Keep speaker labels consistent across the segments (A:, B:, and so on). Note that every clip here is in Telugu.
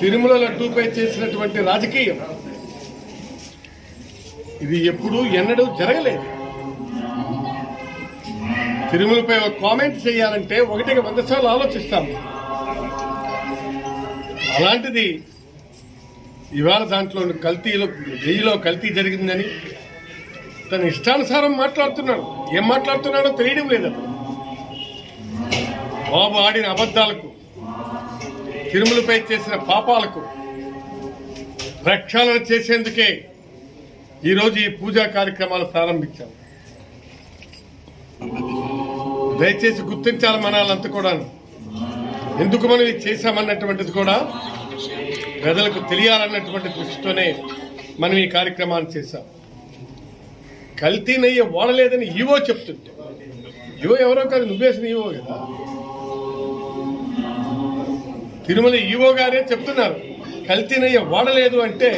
A: తిరుమల లడ్డూపై చేసినటువంటి రాజకీయం. ఇది ఎప్పుడూ ఎన్నడూ జరగలేదు. తిరుమలపై ఒక కామెంట్ చేయాలంటే ఒకటికి వంద సార్లు ఆలోచిస్తాం. అలాంటిది ఇవాళ దాంట్లో కల్తీలో వెయ్యిలో కల్తీ జరిగిందని తన ఇష్టానుసారం మాట్లాడుతున్నాడు. ఏం మాట్లాడుతున్నాడో తెలియడం లేదు బాబు ఆడిన అబద్ధాలకు తిరుమలపై చేసిన పాపాలకు ప్రక్షాళన చేసేందుకే ఈరోజు ఈ పూజా కార్యక్రమాలు ప్రారంభించాం. దయచేసి గుర్తించాలి మనాలంతా కూడా ఎందుకు మనం ఇది చేశామన్నటువంటిది కూడా ప్రజలకు తెలియాలన్నటువంటి దృష్టితోనే మనం ఈ కార్యక్రమాన్ని చేశాం. కల్తీ నెయ్యి వాడలేదని ఈవో చెప్తుంటే. ఈవో ఎవరో కాదు నువ్వేసిన ఈవో కదా? తిరుమల ఈవో గారే చెప్తున్నారు కల్తీనయ్య వాడలేదు అంటే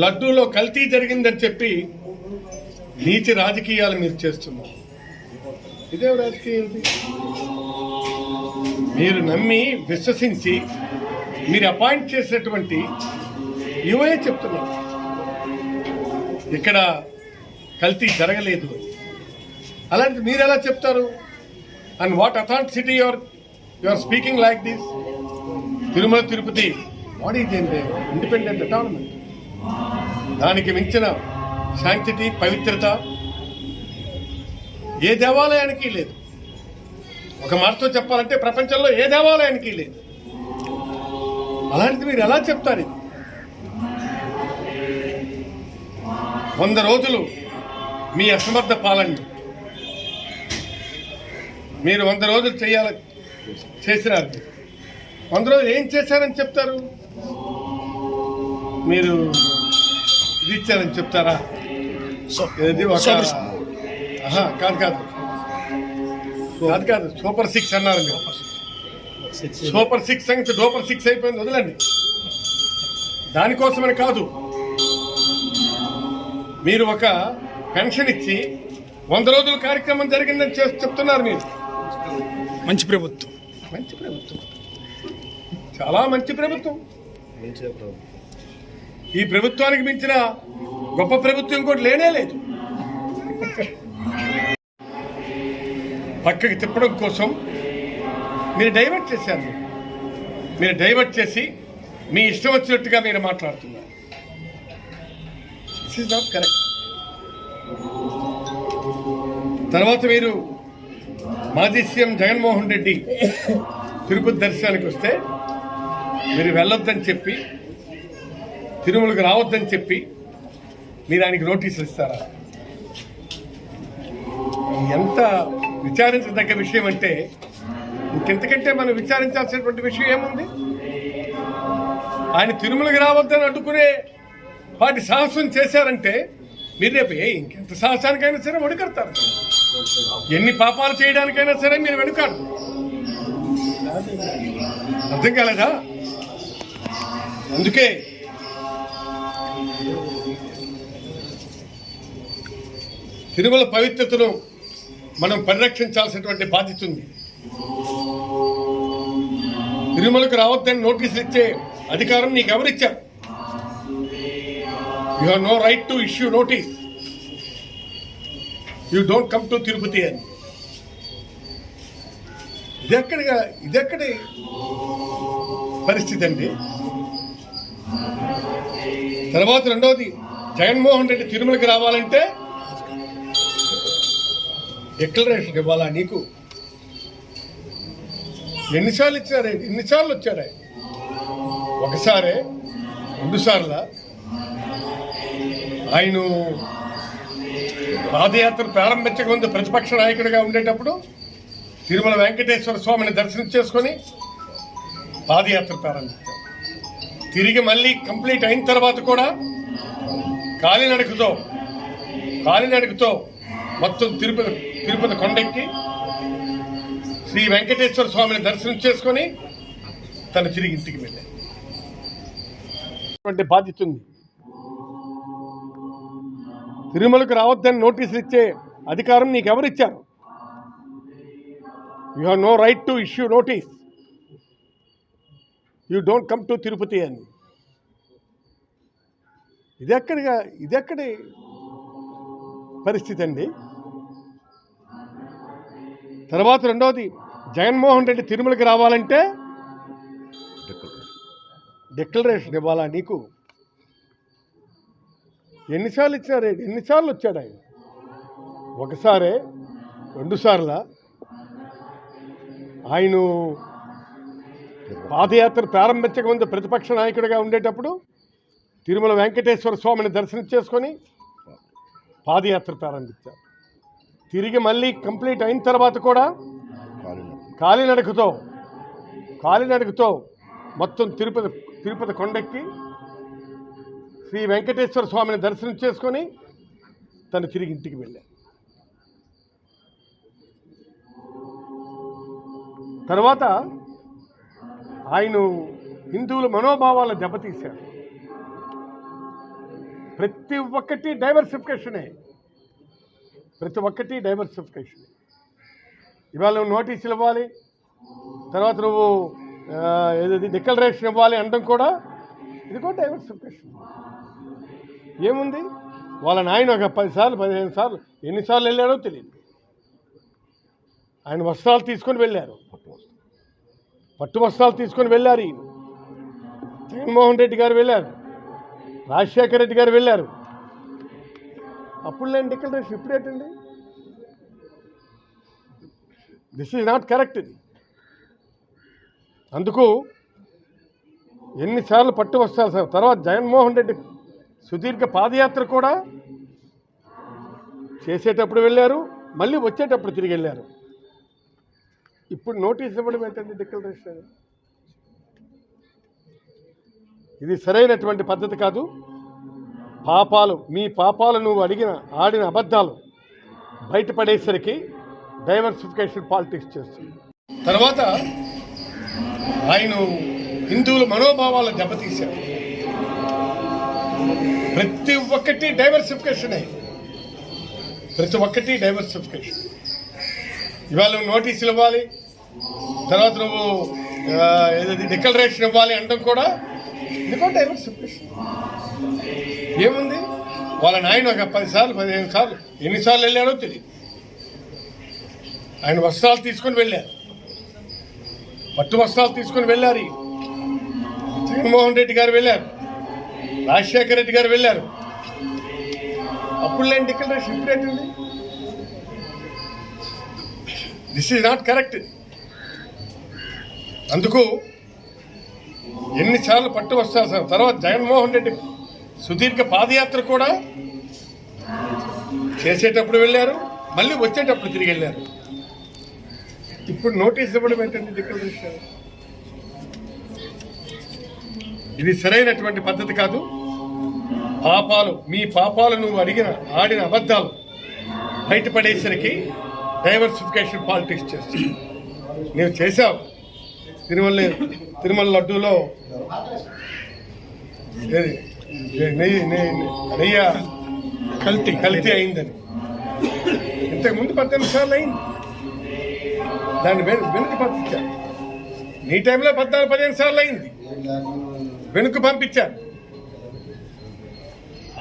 A: లడ్డూలో కల్తీ జరిగిందని చెప్పి నీతి రాజకీయాలు మీరు చేస్తున్నారు. ఇదే రాజకీయం మీరు నమ్మి విశ్వసించి మీరు అపాయింట్ చేసినటువంటి ఇవే చెప్తున్నారు. ఇక్కడ కల్తీ జరగలేదు. అలాంటి మీరు ఎలా చెప్తారు? And what authority your you are speaking like this Tirumala Tirupati what is independent atonement దానికి మించిన శాంతిటీ పవిత్రత ఏ దేవాలయానికి లేదు. ఒక మాటతో చెప్పాలంటే ప్రపంచంలో ఏ దేవాలయానికి లేదు. అలాంటిది మీరు ఎలా చెప్తారు ఇది? వంద రోజులు మీ అసమర్థ పాలన మీరు వంద రోజులు చేయాలి చేసినారు వంద రోజులు ఏం చేశారని చెప్తారు? మీరు ఇది ఇచ్చారని చెప్తారా? ఇది ఒక ఆహా, కాదు కాదు. కాదు కాదు. సూపర్ సిక్స్ అన్నారు మీరు. Super six. సంగతి సూపర్ సిక్స్ అయిపోయింది వదలండి. దానికోసమని కాదు. మీరు ఒక పెన్షన్ ఇచ్చి వంద రోజుల కార్యక్రమం జరిగిందని చెప్తున్నారు మీరు.
B: మంచి ప్రభుత్వం.
A: మంచి ప్రభుత్వం. చాలా మంచి ప్రభుత్వం. ఈ ప్రభుత్వానికి మించిన గొప్ప ప్రభుత్వం కూడా లేనే లేదు. పక్కకి తిప్పడం కోసం మీరు డైవర్ట్ చేశారు. మీరు. మీరు డైవర్ట్ చేసి మీ ఇష్టం వచ్చినట్టుగా మీరు మాట్లాడుతున్నారు. దిస్ ఇస్ నాట్ కరెక్ట్ తర్వాత మీరు మాజీ సీఎం జగన్మోహన్ రెడ్డి తిరుపతి దర్శనానికి వస్తే మీరు వెళ్ళొద్దని చెప్పి తిరుమలకు రావద్దని చెప్పి మీరు ఆయనకి నోటీసులు ఇస్తారా? ఎంత విచారించదగ్గ విషయం అంటే ఇంకెంతకంటే మనం విచారించాల్సినటువంటి విషయం ఏముంది? ఆయన తిరుమలకి రావద్దని అడ్డుకునే వాటి సాహసం చేశారంటే మీరు రేపు ఇంకెంత సాహసానికైనా సరే ఒడికడతారు ఎన్ని పాపాలు చేయడానికైనా సరే మీరు వెనుకాడు. అర్థం కాలేదా? అందుకే తిరుమల పవిత్రతను మనం పరిరక్షించాల్సినటువంటి బాధ్యత ఉంది. తిరుమలకు రావద్దని నోటీసులు ఇచ్చే అధికారం నీకు ఎవరిచ్చారు you have no right to issue notice you don't come to Tirupati అని ఇదెక్కడ ఇదెక్కడి పరిస్థితి అండి? తర్వాత రెండవది జగన్మోహన్ రెడ్డి తిరుమలకి రావాలంటే డిక్లరేషన్ ఇవ్వాలా నీకు? ఎన్నిసార్లు ఇచ్చారే? ఎన్నిసార్లు వచ్చాడు ఒకసారే రెండుసార్ల ఆయన పాదయాత్ర ప్రారంభించక ముందు ప్రతిపక్ష నాయకుడిగా ఉండేటప్పుడు తిరుమల వెంకటేశ్వర స్వామిని దర్శనం చేసుకొని పాదయాత్ర ప్రారంభించారు తిరిగి మళ్ళీ కంప్లీట్ అయిన తర్వాత కూడా కాలినడకతో కాలినడకతో మొత్తం తిరుపతి తిరుపతి కొండెక్కి శ్రీ వెంకటేశ్వర స్వామిని దర్శనం చేసుకొని తను తిరిగి ఇంటికి వెళ్ళాడు. అటువంటి బాధ్యత ఉంది. తిరుమలకు రావద్దని నోటీసులు ఇచ్చే అధికారం నీకు ఎవరు ఇచ్చారు you have no right to issue notice you don't come to Tirupati అని ఇది ఎక్కడిగా ఇది ఎక్కడి పరిస్థితి అండి? తర్వాత రెండవది జగన్మోహన్ రెడ్డి తిరుమలకి రావాలంటే డిక్లరేషన్ ఇవ్వాలా నీకు? ఎన్నిసార్లు ఇచ్చినారు ఎన్నిసార్లు వచ్చాడు ఆయన? ఒకసారే రెండుసార్ల. ఆయన పాదయాత్ర ప్రారంభించక ముందు ప్రతిపక్ష నాయకుడిగా ఉండేటప్పుడు తిరుమల వెంకటేశ్వర స్వామిని దర్శనం చేసుకొని పాదయాత్ర ప్రారంభించారు. తిరిగి మళ్ళీ కంప్లీట్ అయిన తర్వాత కూడా కాలినడకతో కాలినడకతో మొత్తం తిరుపతి తిరుపతి కొండెక్కి శ్రీ వెంకటేశ్వర స్వామిని దర్శనం చేసుకొని తను తిరిగి ఇంటికి వెళ్ళాను తర్వాత ఆయన హిందువుల మనోభావాలు దెబ్బతీశారు ప్రతి ఒక్కటి డైవర్సిఫికేషనే ప్రతి ఒక్కటి డైవర్సిఫికేషన్ ఇవాళ నువ్వు నోటీసులు ఇవ్వాలి. తర్వాత నువ్వు ఆ, డిక్లరేషన్ ఇవ్వాలి అనడం కూడా ఇది కూడా డైవర్సిఫికేషన్ ఏముంది? వాళ్ళ నాయన ఒక పదిసార్లు పదిహేను సార్లు ఎన్నిసార్లు వెళ్ళారో తెలియదు. ఆయన వస్త్రాలు తీసుకొని వెళ్ళారు. పట్టు వస్త్రాలు తీసుకొని వెళ్ళారు ఈయన. జగన్మోహన్ రెడ్డి గారు వెళ్ళారు. రాజశేఖర రెడ్డి గారు వెళ్ళారు. అప్పుడు లేని డిక్లరేషన్ ఇప్పుడు ఏంటండి? దిస్ ఈజ్ నాట్ కరెక్ట్ ఇది. అందుకు ఎన్నిసార్లు పట్టు వస్తారు సార్? తర్వాత జగన్మోహన్ రెడ్డి సుదీర్ఘ పాదయాత్ర కూడా చేసేటప్పుడు వెళ్ళారు మళ్ళీ వచ్చేటప్పుడు తిరిగి వెళ్ళారు. ఇప్పుడు నోటీస్ ఇవ్వడం ఏంటండి డిక్లరేషన్? ఇది సరైనటువంటి పద్ధతి కాదు. పాపాలు మీ పాపాలు నువ్వు అడిగిన ఆడిన అబద్ధాలు బయటపడేసరికి డైవర్సిఫికేషన్ పాలిటిక్స్ చేస్తుంది. తర్వాత ఆయన హిందువుల మనోభావాలు దెబ్బతీశారు. ప్రతి ఒక్కటి డైవర్సిఫికేషనే ప్రతి ఒక్కటి డైవర్సిఫికేషన్ ఇవాళ నువ్వు నోటీసులు ఇవ్వాలి. తర్వాత నువ్వు ఏదైతే డిక్లరేషన్ ఇవ్వాలి అనడం కూడా ఎందుకో డైవర్సిఫికేషన్ ఏముంది? వాళ్ళ నాయన ఒక పదిసార్లు పదిహేను సార్లు ఎన్నిసార్లు వెళ్ళాడో తెలియదు ఆయన వస్త్రాలు తీసుకొని వెళ్ళారు. పట్టు వస్త్రాలు తీసుకొని వెళ్ళారు. జగన్మోహన్ రెడ్డి గారు వెళ్ళారు. రాజశేఖర రెడ్డి గారు వెళ్ళారు. అప్పుడు లేని డిక్లరేషన్ ఇప్పుడు ఏంటండి? దిస్ ఈజ్ నాట్ కరెక్ట్ అందుకు ఎన్నిసార్లు పట్టు వస్తారు సార్. తర్వాత జగన్మోహన్ రెడ్డి సుదీర్ఘ పాదయాత్ర కూడా చేసేటప్పుడు వెళ్ళారు. మళ్ళీ వచ్చేటప్పుడు తిరిగి వెళ్ళారు. ఇప్పుడు నోటీస్ ఇవ్వడం ఏంటండి డిక్లరేషన్ ఇది సరైనటువంటి పద్ధతి కాదు. పాపాలు మీ పాపాలు నువ్వు అడిగిన ఆడిన అబద్ధాలు బయటపడేసరికి డైవర్సిఫికేషన్ పాలిటిక్స్ చేస్తుంది నీవు చేశావు. తిరుమల తిరుమల లడ్డూలో? నెయ్యి కల్తీ. కల్తీ అయిందని. ఇంతకుముందు పద్దెనిమిది సార్లు అయింది. దాన్ని వెను వెనుక పంపించారు నీ టైంలో పద్నాలుగు పదిహేను సార్లు అయింది. వెనుక పంపించారు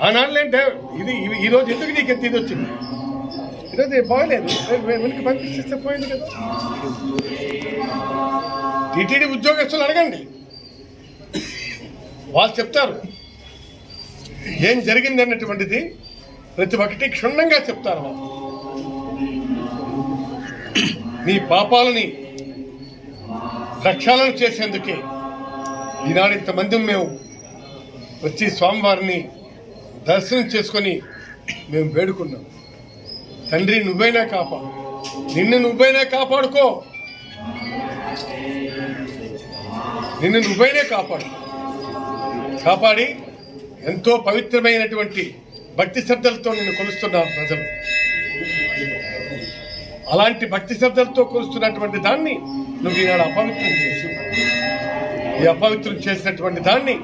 A: ఆనాళ్ళు ఏంటే ఇది ఈ రోజు ఎందుకు నీకు ఎంత ఇది వచ్చింది? ఈరోజు బాగలేదు. వెనుక పంపించేస్తే పోయింది కదా. టీటీడీ ఉద్యోగస్తులు అడగండి. వాళ్ళు చెప్తారు. ఏం జరిగింది అన్నటువంటిది ప్రతి ఒక్కటి క్షుణ్ణంగా చెప్తారు వాళ్ళు. నీ పాపాలని లక్ష్యాలను చేసేందుకే ఈనాడు ఇంతమంది మేము వచ్చి స్వామివారిని దర్శనం చేసుకొని మేము వేడుకున్నాం. తండ్రి నువ్వైనా కాపాడు నిన్ను నువ్వైనా కాపాడుకో. నిన్ను నువ్వైనా కాపాడు. కాపాడి ఎంతో పవిత్రమైనటువంటి భక్తి శ్రద్ధలతో నిన్ను కొలుస్తున్నాను ప్రజలు. అలాంటి భక్తి శ్రద్ధలతో కొలుస్తున్నటువంటి దాన్ని నువ్వు ఈనాడు అపవిత్రం చేసి ఈ అపవిత్రం చేసినటువంటి దాన్ని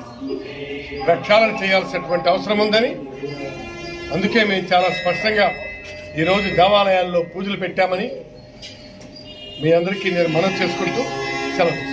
A: ప్రక్షాళన చేయాల్సినటువంటి అవసరం ఉందని అందుకే మేము చాలా స్పష్టంగా ఈరోజు దేవాలయాల్లో పూజలు పెట్టామని మీ అందరికీ నేను మనం చేసుకుంటూ సెలవు